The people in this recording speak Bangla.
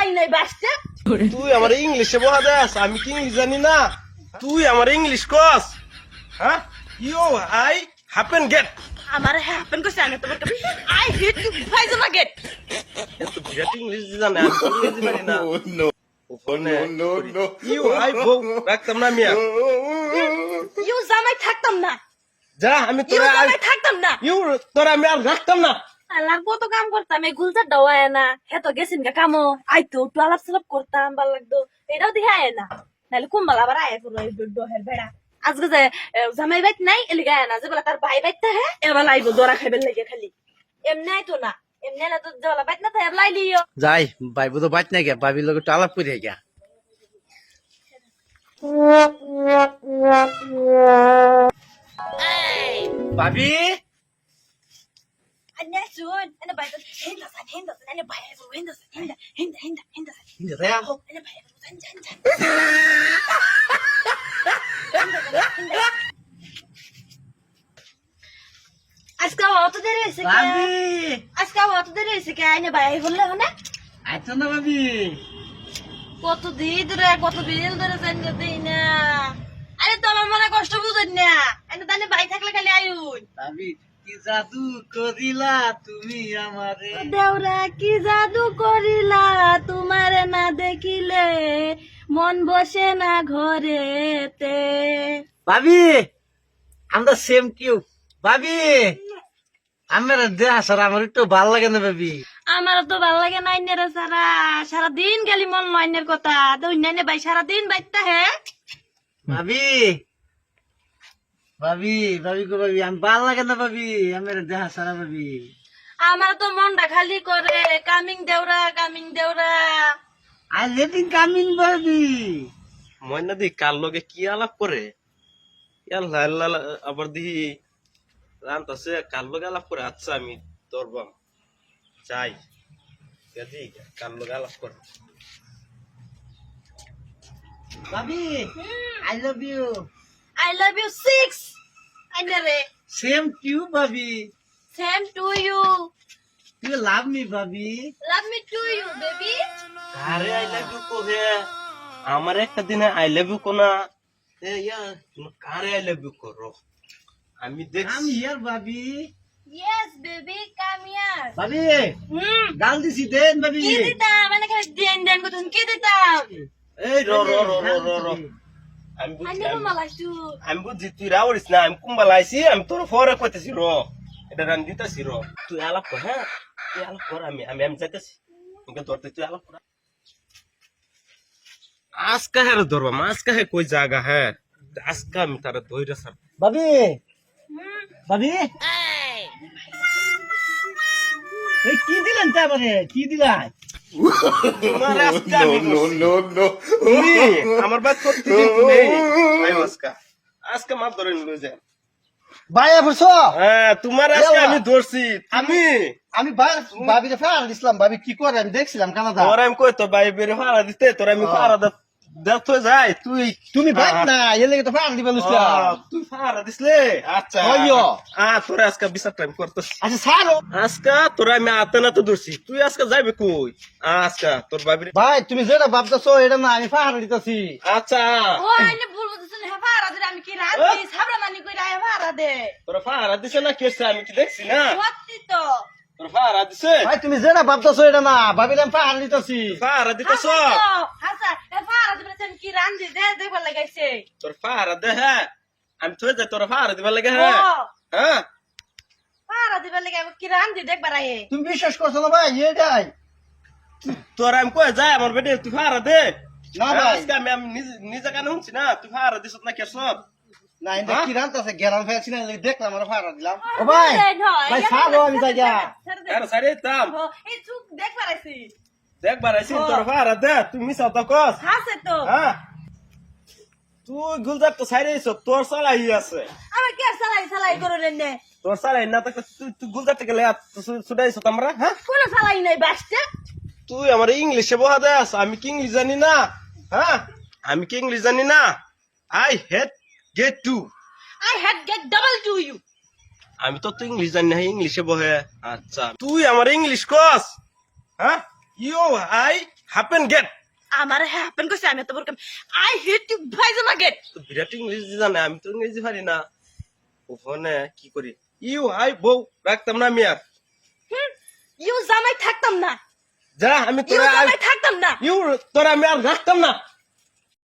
চালাই নাই বাসটা তুই আমার ইংলিশে বহা দেস আমি কি ইংলিশ জানি না? তুই আমার ইংলিশ কস। হ্যাঁ? ইউ আই হ্যাপেন গেট আমার হ্যাপেন করছে আমি তোমার আই হেট টু না গেট এত বিরাট ইংলিশ জানে আমি ইংরেজি জানি না। ওখানে ইউ আই বউ রাখতাম না মিয়া। ইউ জামাই থাকতাম না। যা আমি তোরা থাকতাম না। ইউ তোরা আমি আর রাখতাম না। আলার কত কাম করতাম এই গুলজার ডাওয়ায় না হে তো গেছিন গা কামো। আইতো একটু আলাপ সালাপ করতাম ভালো লাগতো। এটাও দেখে আয় না। নাহলে কুম্বাল আবার আয় পুরো এই ডোহের বেড়া আজকে যে জামাই বাইত নাই এলি গায় না। যেবেলা তার ভাই বাইত হে এবার লাইব দরা খাইবেন লাগে খালি। এমনি আইতো না এমনি না তো যেবেলা বাইত না তাই লাই লিও যাই বাইবু তো বাইত নাই গে বাবির লগে একটু আলাপ করে গিয়া। বাবি সান সান হেন্দা হেন্দা হেন্দা সান হিন্দা তাই আহো আন্না ভাই আইবো সান সান সান আজকে অত দেরি হয়েছে আজকে অত দেরি হয়েছে কে আইনে ভাই বললে মানে আইতো না বাবি কত দিন ধরে কত দিন ধরে জানি দেই না আরে তো আমার মনে কষ্ট বুঝেন না এনে তাহলে ভাই থাকলে খালি আয়ুন বাবি কি জাদু করিলা তুমি আমারে? দেওরা কি জাদু করিলা তোমারে না দেখিলে? মন বসে না ঘরেতে। বাবি আমরা সেম কিউ। বাবি আমার দেহা সারা আমার একটু ভালো লাগে না বাবি আমার তো ভালো লাগে না আইনের সারা। সারাদিন গেলি মন লাইনের কথা। তো অন্যান্য ভাই সারাদিন বাইতে হে। ভাবি ভাবি ভাবি গো ভাবি আমি ভালো লাগে না ভাবি আমার দেহা সারা ভাবি। আমার তো মনটা খালি করে কামিং দেওরা কামিং দেওরা আই লেটিং কামিং ভাবি। ময়না দি কার লগে কি আলাপ করে? আল্লাহ আল্লাহ আবার দিহি রান্তাছে কার লগে আলাপ করে? আচ্ছা আমি ধরবাম। যাই। গেছি কার লগে আলাপ করে? ভাবি I love you I love you six আইনারে same কিউ ভাবি same to you you love me ভাবি love me too you baby আরে আই লাভ ইউ কোহে? আমার একটা দিনে আই লাভ ইউ কোনা? এ ইয়া তুমি কারে আই লাভ ইউ করো? আমি কাম দেখছি হিয়ার ভাবি ইয়েস বেবি কাম হিয়ার ভাবি হুম। গাল দিছি দেন ভাবি কি দিতাম? মানে খালি দেন দেন করতেন কি দিতাম? এই র র র র র র। আমি বুঝছি আমি- বুঝছি তুই রাওড়িস না আমি কুম্বালাইছি আমি তোর ফরে কইতেছি র এটা রান দিতেছি র তুই আলাপ কর হ্যাঁ তুই আলাপ কর আমি আমি আমি যাইতেছি তোকে ধরতে তুই আলাপ কর আজকা হ্যাঁ ধরবা আজকা হ্যাঁ কই জায়গা হ্যাঁ আজকা আমি তারা ধৈর্য সার ভাবি ভাবি এই কি দিলেন তারপরে কি দিলেন তোমার আজকা আমার বাদ মাপ ধরে নিলো যে। বসো। হ্যাঁ তোমার আজকে আমি ধরছি। আমি আমি ভাবিকে দিছিলাম ভাবি কি করে? আমি দেখছিলাম কানাদা তোর আমি কই তো ভাই বের ফাড়া দিতে তোর আমি ফাড়া দেখ তো যাই তুই তুমি বাইক না এলে তো ফেরার দিবে আহ, তুই ফাড়া দিসলে। আচ্ছা। হইয়ো। আ তোরা আজকে বিচার টাইম করতেছি। আচ্ছা ছাড়ো। আজকা তোরা আমি আতে না তো ধরছি। তুই আজকে যাবি কই? আজকা তোর বাবির ভাই তুমি যেটা ভাবতেছো এটা না আমি ফেরার দিতেছি। আচ্ছা। ও আইনে ভুল বুঝছেন হে ভাড়া দে আমি কি রাত সাবরা মানি কইরা হে ভাড়া দে। তোরা ফাড়া দিছে না কেসে আমি কি দেখছি না? সত্যি তো। তোর ফাড়া দিছে। ভাই তুমি যেটা ভাবতেছো এটা না ভাবিলাম ফেরার দিতেছি। ফাড়া দিতেছ হাসা হে ভাড়া দিবে আমি কি রান্ধি দে দেখবার লাগাইছে। তোর ফাড়া দে হ্যাঁ আমি থই যাই তোর ফাড়া দিবার লাগে হ্যাঁ হ্যাঁ ভাড়া দিবে লাগে কি রান্ধি দেখবার আয়ে তুমি বিশ্বাস করছ না ভাই এটাই তোর আমি কই যাই আমার বেটে তুই ফাড়া দে। না ভাই। আজকে আমি আমি নিজে কানে শুনছি না তুই ফাড়া দিছ না কেসব না হ্যাঁ? কি রান্তাছে গেরান ফেলছি না দেখলাম আর ফেরার দিলাম। ও ভাই। ভাই ছাড়ো আমি যাই যা আরে সারে তাম এই চুপ দেখবার আইছি দেখ বারাইছি তোর দে তুই মিস তো কস। তো। হ্যাঁ? তুই গুলজার তো তোর আছে। কি করে নে। তোর না থাকলে তুই তুই গুলজার থেকে লে ছুটাইছ আমরা হ্যাঁ? কোন নাই বাসটা। তুই আমার ইংলিশে বহা দেস আমি কি ইংলিশ জানি না? হ্যাঁ? আমি কি ইংলিশ জানি না? I head get to. I had get double to you. আমি তো তো ইংলিশ জানি না ইংলিশে বহে। আচ্ছা তুই আমার ইংলিশ কস হ্যাঁ? ইউ আই হ্যাপেন গেট আমার হ্যাপেন কইছে আমি তো বললাম আই হেট ইউ ভাই জানা গেট তো বিরাট ইংরেজি জানে আমি তো ইংরেজি পারি না ওখানে কি করি ইউ আই বউ রাখতাম না আমি আর ইউ জামাই থাকতাম না যা আমি তোরা থাকতাম না ইউ তোরা আমি আর রাখতাম না